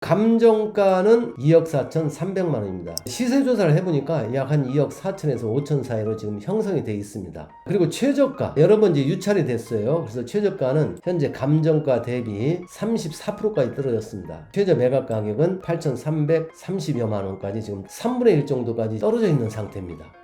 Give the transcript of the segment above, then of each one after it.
감정가는 2억 4,300만 원입니다. 시세 조사를 해보니까 약 한 2억 4천에서 5천 사이로 지금 형성이 돼 있습니다. 그리고 최저가 여러 번 이제 유찰이 됐어요. 그래서 최저가는 현재 감정가 대비 34%까지 떨어졌습니다. 최저 매각 가격은 8,330여만 원까지 지금 3분의 1 정도까지 떨어져 있는 상태입니다.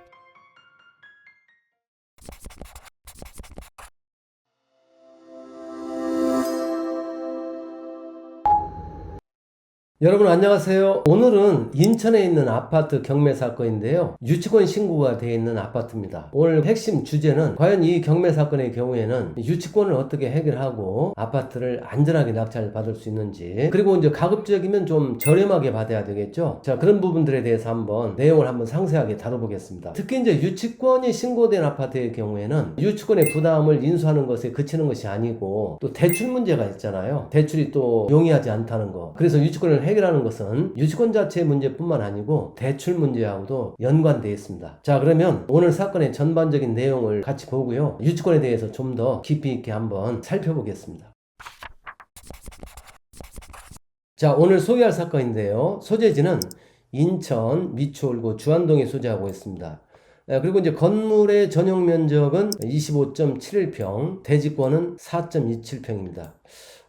여러분 안녕하세요. 오늘은 인천에 있는 아파트 경매 사건인데요. 유치권 신고가 되어 있는 아파트입니다. 오늘 핵심 주제는 과연 이 경매 사건의 경우에는 유치권을 어떻게 해결하고 아파트를 안전하게 낙찰 받을 수 있는지 그리고 이제 가급적이면 좀 저렴하게 받아야 되겠죠. 자 그런 부분들에 대해서 한번 내용을 한번 상세하게 다뤄보겠습니다. 특히 이제 유치권이 신고된 아파트의 경우에는 유치권의 부담을 인수하는 것에 그치는 것이 아니고 또 대출 문제가 있잖아요. 대출이 또 용이하지 않다는 거. 그래서 유치권을 해결하는 것은 유치권 자체의 문제뿐만 아니고 대출 문제하고도 연관되어 있습니다. 자, 그러면 오늘 사건의 전반적인 내용을 같이 보고요. 유치권에 대해서 좀 더 깊이 있게 한번 살펴보겠습니다. 자, 오늘 소개할 사건인데요. 소재지는 인천 미추홀구 주안동에 소재하고 있습니다. 예, 그리고 이제 건물의 전용 면적은 25.71평, 대지권은 4.27평입니다.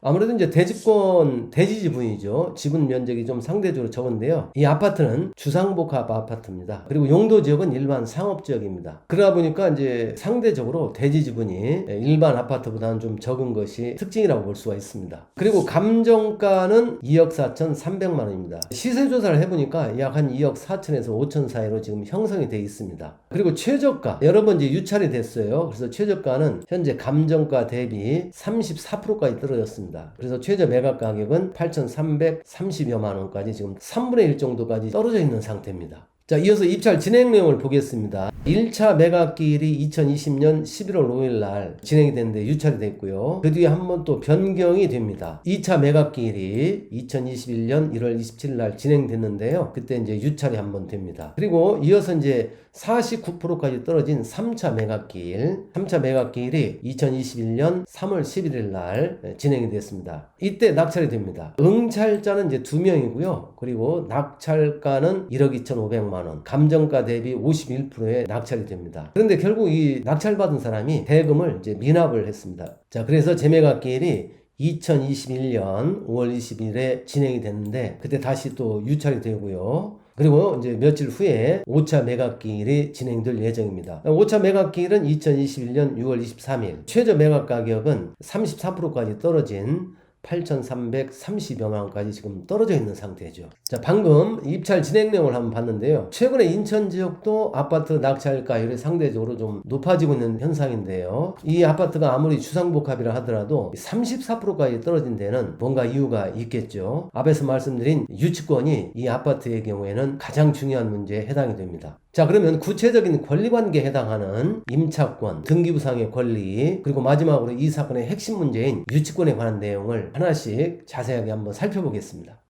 아무래도 이제 대지권 대지 지분이죠. 지분 면적이 좀 상대적으로 적은데요. 이 아파트는 주상복합 아파트입니다. 그리고 용도 지역은 일반 상업 지역입니다. 그러다 보니까 이제 상대적으로 대지 지분이 일반 아파트보다는 좀 적은 것이 특징이라고 볼 수가 있습니다. 그리고 감정가는 2억 4,300만 원입니다. 시세 조사를 해보니까 약 한 2억 4천에서 5천 사이로 지금 형성이 되어 있습니다. 그리고 최저가 여러 번 이제 유찰이 됐어요. 그래서 최저가는 현재 감정가 대비 34%까지 떨어졌습니다. 그래서 최저 매각 가격은 8,330여만 원까지 지금 3분의 1 정도까지 떨어져 있는 상태입니다. 자, 이어서 입찰 진행 내용을 보겠습니다. 1차 매각기일이 2020년 11월 5일 날 진행이 됐는데 유찰이 됐고요. 그 뒤에 한 번 또 변경이 됩니다. 2차 매각기일이 2021년 1월 27일 날 진행됐는데요. 그때 이제 유찰이 한 번 됩니다. 그리고 이어서 이제 49%까지 떨어진 3차 매각기일, 3차 매각기일이 2021년 3월 11일 날 진행이 됐습니다. 이때 낙찰이 됩니다. 응찰자는 이제 두 명이고요. 그리고 낙찰가는 1억 2,500만 원, 감정가 대비 51%의 낙찰이 됩니다. 그런데 결국 이 낙찰받은 사람이 대금을 이제 미납을 했습니다. 자, 그래서 재매각기일이 2021년 5월 20일에 진행이 됐는데 그때 다시 또 유찰이 되고요. 그리고 이제 며칠 후에 5차 매각기일이 진행될 예정입니다. 5차 매각기일은 2021년 6월 23일. 최저 매각 가격은 34%까지 떨어진 8,330여만 원까지 지금 떨어져 있는 상태죠. 자, 방금 입찰 진행 내용을 한번 봤는데요. 최근에 인천 지역도 아파트 낙찰가율이 상대적으로 좀 높아지고 있는 현상인데요. 이 아파트가 아무리 주상복합이라 하더라도 34%까지 떨어진 데는 뭔가 이유가 있겠죠. 앞에서 말씀드린 유치권이 이 아파트의 경우에는 가장 중요한 문제에 해당이 됩니다. 자, 그러면 구체적인 권리관계에 해당하는 임차권, 등기부상의 권리, 그리고 마지막으로 이 사건의 핵심 문제인 유치권에 관한 내용을 하나씩 자세하게 한번 살펴보겠습니다.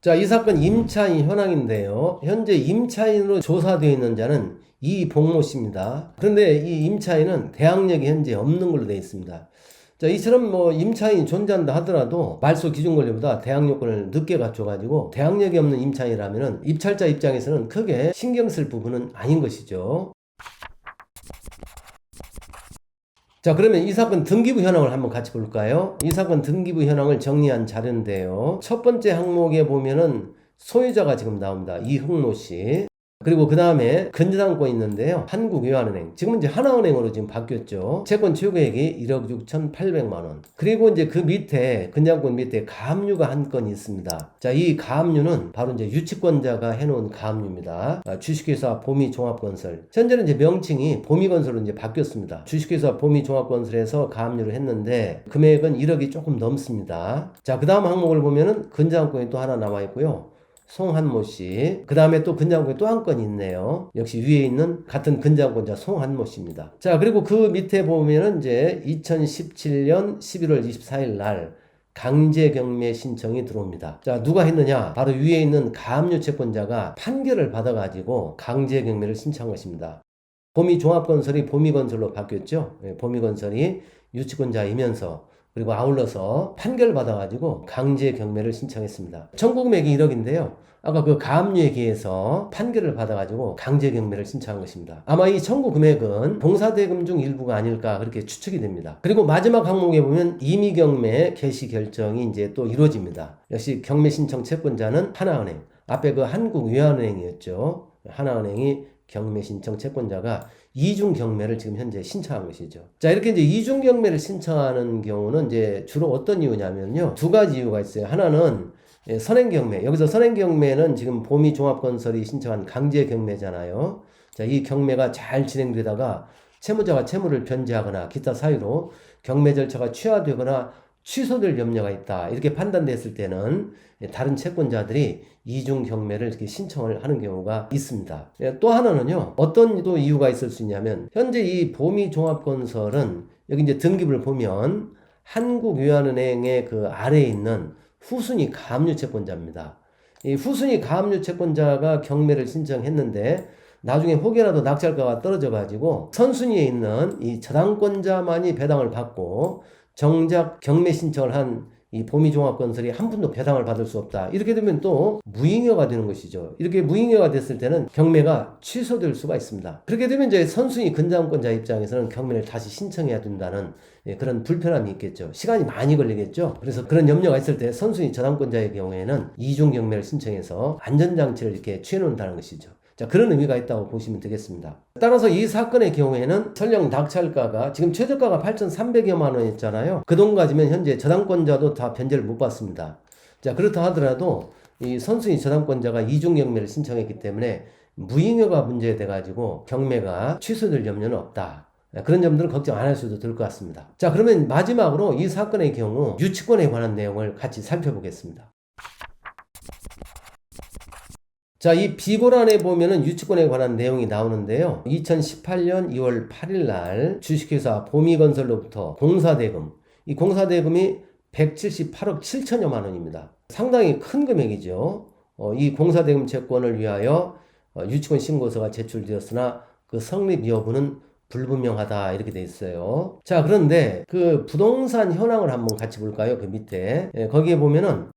자, 이 사건 임차인 현황인데요. 현재 임차인으로 조사되어 있는 자는 이봉모 씨입니다. 그런데 이 임차인은 대학력이 현재 없는 걸로 되어 있습니다. 자, 이처럼 뭐 임차인이 존재한다 하더라도 말소 기준 권리보다 대항 요건을 늦게 갖춰가지고 대항력이 없는 임차인이라면은 입찰자 입장에서는 크게 신경 쓸 부분은 아닌 것이죠. 자, 그러면 이 사건 등기부 현황을 한번 같이 볼까요? 이 사건 등기부 현황을 정리한 자료인데요. 첫 번째 항목에 보면은 소유자가 지금 나옵니다. 이흥모 씨. 그리고 그 다음에 근저당권 있는데요. 한국유한은행. 지금 이제 하나은행으로 지금 바뀌었죠. 채권 최고액이 1억 6,800만 원. 그리고 이제 그 밑에, 근저당권 밑에 가압류가 한 건 있습니다. 자, 이 가압류는 바로 이제 유치권자가 해놓은 가압류입니다. 아, 주식회사 보미 종합건설. 현재는 이제 명칭이 보미건설로 이제 바뀌었습니다. 주식회사 보미 종합건설에서 가압류를 했는데 금액은 1억이 조금 넘습니다. 자, 그 다음 항목을 보면은 근저당권이 또 하나 나와 있고요. 송한모 씨. 그 다음에 또 근장권이 또 한 건 있네요. 역시 위에 있는 같은 근장권자 송한모 씨입니다. 자, 그리고 그 밑에 보면은 이제 2017년 11월 24일 날 강제 경매 신청이 들어옵니다. 자, 누가 했느냐? 바로 위에 있는 가압류 채권자가 판결을 받아가지고 강제 경매를 신청한 것입니다. 보미 종합건설이 보미건설로 바뀌었죠. 예, 보미건설이 유치권자이면서 그리고 아울러서 판결을 받아가지고 강제 경매를 신청했습니다. 청구 금액이 1억인데요. 아까 그 가압류에 기해서 판결을 받아가지고 강제 경매를 신청한 것입니다. 아마 이 청구 금액은 봉사대금 중 일부가 아닐까 그렇게 추측이 됩니다. 그리고 마지막 항목에 보면 임의 경매 개시 결정이 이제 또 이루어집니다. 역시 경매 신청 채권자는 하나은행. 앞에 그 한국외환은행이었죠. 하나은행이 경매 신청 채권자가 이중 경매를 지금 현재 신청한 것이죠. 자, 이렇게 이제 이중 경매를 신청하는 경우는 이제 주로 어떤 이유냐면요. 두 가지 이유가 있어요. 하나는 예, 선행 경매. 여기서 선행 경매는 지금 보미 종합건설이 신청한 강제 경매잖아요. 자, 이 경매가 잘 진행되다가 채무자가 채무를 변제하거나 기타 사유로 경매 절차가 취하되거나 취소될 염려가 있다. 이렇게 판단됐을 때는 다른 채권자들이 이중 경매를 이렇게 신청을 하는 경우가 있습니다. 예, 또 하나는요. 어떤 또 이유가 있을 수 있냐면 현재 이 보미 종합건설은 여기 이제 등급을 보면 한국유한은행의 그 아래에 있는 후순위 가압류 채권자입니다. 이 후순위 가압류 채권자가 경매를 신청했는데 나중에 혹여라도 낙찰가가 떨어져 가지고 선순위에 있는 이 저당권자만이 배당을 받고 정작 경매 신청을 한 이 보미종합건설이 한 푼도 배당을 받을 수 없다. 이렇게 되면 또 무잉여가 되는 것이죠. 이렇게 무잉여가 됐을 때는 경매가 취소될 수가 있습니다. 그렇게 되면 이제 선순위 근저당권자 입장에서는 경매를 다시 신청해야 된다는 예, 그런 불편함이 있겠죠. 시간이 많이 걸리겠죠. 그래서 그런 염려가 있을 때 선순위 저당권자의 경우에는 이중 경매를 신청해서 안전장치를 이렇게 취해 놓는다는 것이죠. 자, 그런 의미가 있다고 보시면 되겠습니다. 따라서 이 사건의 경우에는 설령 낙찰가가 지금 최저가가 8,300여만 원이었잖아요. 그 돈 가지면 현재 저당권자도 다 변제를 못 받습니다. 자, 그렇다 하더라도 이 선순위 저당권자가 이중 경매를 신청했기 때문에 무잉여가 문제돼 가지고 경매가 취소될 염려는 없다. 그런 점들은 걱정 안할 수도 될 것 같습니다. 자, 그러면 마지막으로 이 사건의 경우 유치권에 관한 내용을 같이 살펴보겠습니다. 자, 이 비고란에 보면은 유치권에 관한 내용이 나오는데요. 2018년 2월 8일 날 주식회사 보미건설로부터 공사대금, 이 공사대금이 178억 7천여만 원입니다. 상당히 큰 금액이죠. 어, 이 공사대금 채권을 위하여 어, 유치권 신고서가 제출되었으나 그 성립 여부는 불분명하다 이렇게 돼 있어요. 자, 그런데 그 부동산 현황을 한번 같이 볼까요? 그 밑에. 예, 거기에 보면은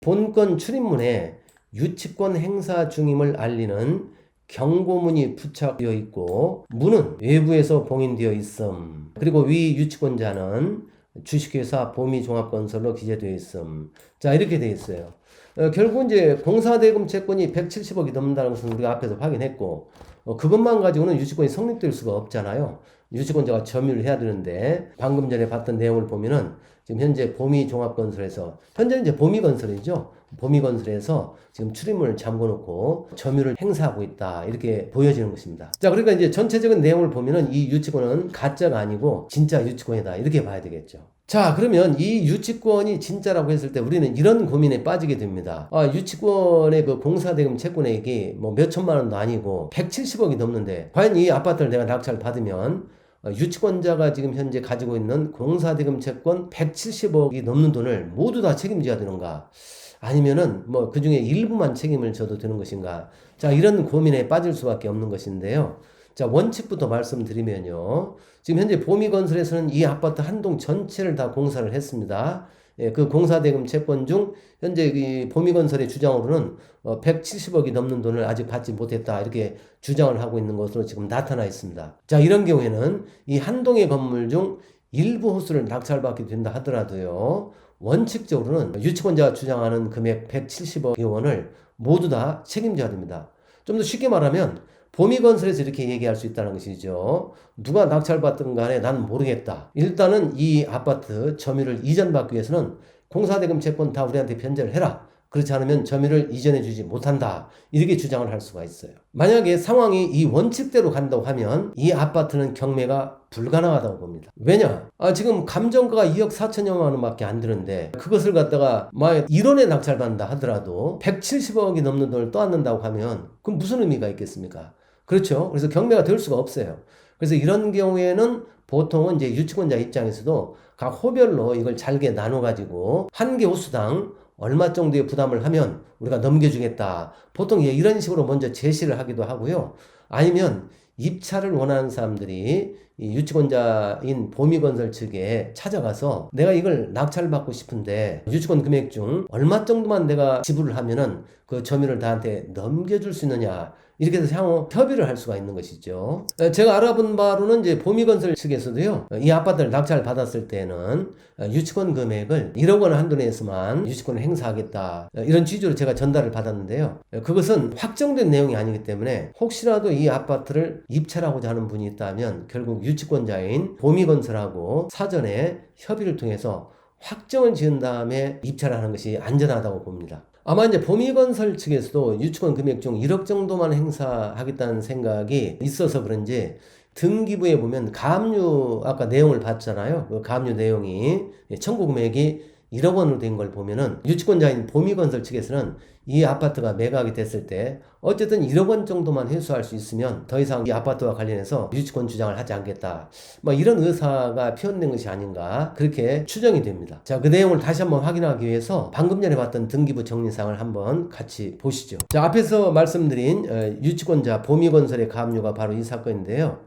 본건 출입문에 유치권 행사 중임을 알리는 경고문이 부착되어 있고 문은 외부에서 봉인되어 있음. 그리고 위 유치권자는 주식회사 보미종합건설로 기재되어 있음. 자 이렇게 되어 있어요. 어, 결국 이제 공사대금 채권이 170억이 넘는다는 것은 우리가 앞에서 확인했고 어, 그것만 가지고는 유치권이 성립될 수가 없잖아요. 유치권자가 점유를 해야 되는데 방금 전에 봤던 내용을 보면은 지금 현재 보미종합건설에서 현재 이제 보미건설이죠. 보미건설에서 지금 출입문을 잠궈놓고 점유를 행사하고 있다 이렇게 보여지는 것입니다. 자 그러니까 이제 전체적인 내용을 보면은 이 유치권은 가짜가 아니고 진짜 유치권이다 이렇게 봐야 되겠죠. 자, 그러면 이 유치권이 진짜라고 했을 때 우리는 이런 고민에 빠지게 됩니다. 아, 유치권의 그 공사대금 채권액이 뭐 몇천만 원도 아니고 170억이 넘는데 과연 이 아파트를 내가 낙찰 받으면 어, 유치권자가 지금 현재 가지고 있는 공사대금 채권 170억이 넘는 돈을 모두 다 책임져야 되는가? 아니면은 뭐 그 중에 일부만 책임을 져도 되는 것인가? 자, 이런 고민에 빠질 수밖에 없는 것인데요. 자, 원칙부터 말씀드리면요. 지금 현재 보미건설에서는 이 아파트 한 동 전체를 다 공사를 했습니다. 예, 그 공사대금 채권 중 현재 이 보미건설의 주장으로는 어, 170억이 넘는 돈을 아직 받지 못했다 이렇게 주장을 하고 있는 것으로 지금 나타나 있습니다. 자 이런 경우에는 이 한 동의 건물 중 일부 호수를 낙찰받게 된다 하더라도요 원칙적으로는 유치권자가 주장하는 금액 170억 원을 모두 다 책임져야 됩니다. 좀 더 쉽게 말하면 보미건설에서 이렇게 얘기할 수 있다는 것이죠. 누가 낙찰받든 간에 난 모르겠다. 일단은 이 아파트 점유를 이전받기 위해서는 공사대금 채권 다 우리한테 변제를 해라. 그렇지 않으면 점유를 이전해 주지 못한다. 이렇게 주장을 할 수가 있어요. 만약에 상황이 이 원칙대로 간다고 하면 이 아파트는 경매가 불가능하다고 봅니다. 왜냐? 아, 지금 감정가가 2억 4천여만 원밖에 안 드는데 그것을 갖다가 만약 1원에 낙찰받는다 하더라도 170억이 넘는 돈을 떠안는다고 하면 그럼 무슨 의미가 있겠습니까? 그렇죠. 그래서 경매가 될 수가 없어요. 그래서 이런 경우에는 보통은 이제 유치권자 입장에서도 각 호별로 이걸 잘게 나눠 가지고 한 개 호수당 얼마 정도의 부담을 하면 우리가 넘겨주겠다. 보통 이런 식으로 먼저 제시를 하기도 하고요. 아니면 입찰을 원하는 사람들이 이 유치권자인 보미건설 측에 찾아가서 내가 이걸 낙찰을 받고 싶은데 유치권 금액 중 얼마 정도만 내가 지불을 하면은 그 점유를 나한테 넘겨줄 수 있느냐 이렇게 해서 향후 협의를 할 수가 있는 것이죠. 어, 제가 알아본 바로는 이제 보미건설 측에서도요, 어, 이 아파트를 낙찰 받았을 때는 어, 유치권 금액을 1억 원 한도 내에서만 유치권을 행사하겠다. 어, 이런 취지로 제가 전달을 받았는데요. 어, 그것은 확정된 내용이 아니기 때문에 혹시라도 이 아파트를 입찰하고자 하는 분이 있다면 결국 유치권자인 보미건설하고 사전에 협의를 통해서 확정을 지은 다음에 입찰 하는 것이 안전하다고 봅니다. 아마 이제 보미건설 측에서도 유치권 금액 중 1억 정도만 행사하겠다는 생각이 있어서 그런지 등기부에 보면 가압류 아까 내용을 봤잖아요. 그 가압류 내용이 청구 금액이 1억 원으로 된 걸 보면은 유치권자인 보미건설 측에서는 이 아파트가 매각이 됐을 때 어쨌든 1억 원 정도만 회수할 수 있으면 더 이상 이 아파트와 관련해서 유치권 주장을 하지 않겠다. 뭐 이런 의사가 표현된 것이 아닌가 그렇게 추정이 됩니다. 자, 그 내용을 다시 한번 확인하기 위해서 방금 전에 봤던 등기부 정리상을 한번 같이 보시죠. 자, 앞에서 말씀드린 어, 유치권자 보미건설의 가압류가 바로 이 사건인데요.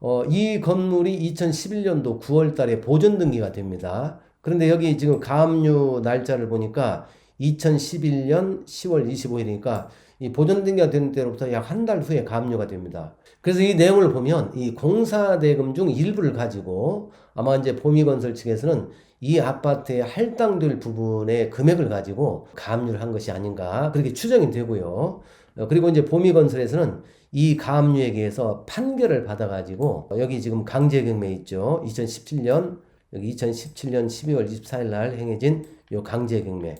어, 이 건물이 2011년도 9월 달에 보존 등기가 됩니다. 그런데 여기 지금 가압류 날짜를 보니까 2011년 10월 25일이니까 이 보존 등기가 된 때로부터 약 한 달 후에 가압류가 됩니다. 그래서 이 내용을 보면 이 공사 대금 중 일부를 가지고 아마 이제 보미건설 측에서는 이 아파트에 할당될 부분의 금액을 가지고 가압류를 한 것이 아닌가 그렇게 추정이 되고요. 어, 그리고 이제 보미건설에서는 이 가압류에 대해서 판결을 받아가지고 여기 지금 강제경매 있죠. 2017년 여기 2017년 12월 24일 날 행해진 요 강제 경매.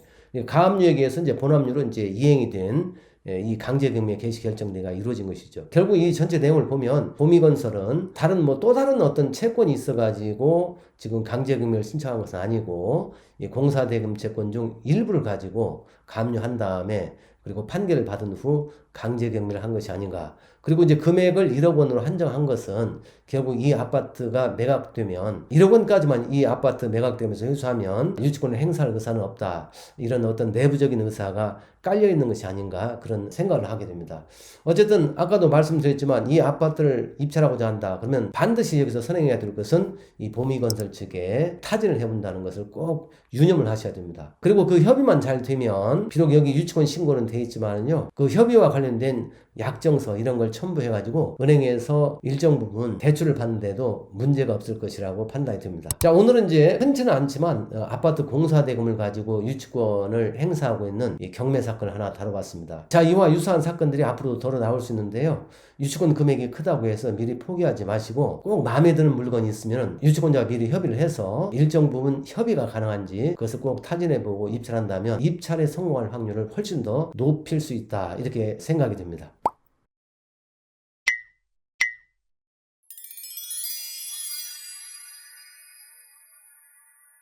가압류에 의해서 이제 본압류로 이제 이행이 된 예, 이 강제 경매 개시 결정대가 이루어진 것이죠. 결국 이 전체 내용을 보면 보미건설은 다른 뭐 또 다른 어떤 채권이 있어가지고 지금 강제 경매를 신청한 것은 아니고 이 공사 대금 채권 중 일부를 가지고 감류한 다음에 그리고 판결을 받은 후 강제 경매를 한 것이 아닌가. 그리고 이제 금액을 1억 원으로 한정한 것은 결국 이 아파트가 매각되면 1억 원까지만 이 아파트 매각되면서 회수하면 유치권을 행사할 의사는 없다. 이런 어떤 내부적인 의사가 깔려 있는 것이 아닌가 그런 생각을 하게 됩니다. 어쨌든 아까도 말씀드렸지만 이 아파트를 입찰하고자 한다. 그러면 반드시 여기서 선행해야 될 것은 이 보미건설 측에 타진을 해본다는 것을 꼭 유념을 하셔야 됩니다. 그리고 그 협의만 잘 되면 비록 여기 유치권 신고는 돼 있지만은요. 그 협의와 관련 된 약정서 이런 걸 첨부해가지고 은행에서 일정 부분 대출을 받는데도 문제가 없을 것이라고 판단이 됩니다. 자 오늘은 이제 흔치는 않지만 어, 아파트 공사 대금을 가지고 유치권을 행사하고 있는 이 경매 사건을 하나 다뤄봤습니다. 자 이와 유사한 사건들이 앞으로도 덜어 나올 수 있는데요. 유치권 금액이 크다고 해서 미리 포기하지 마시고 꼭 마음에 드는 물건이 있으면 유치권자가 미리 협의를 해서 일정 부분 협의가 가능한지 그것을 꼭 타진해보고 입찰한다면 입찰에 성공할 확률을 훨씬 더 높일 수 있다 이렇게 생 각이 됩니다.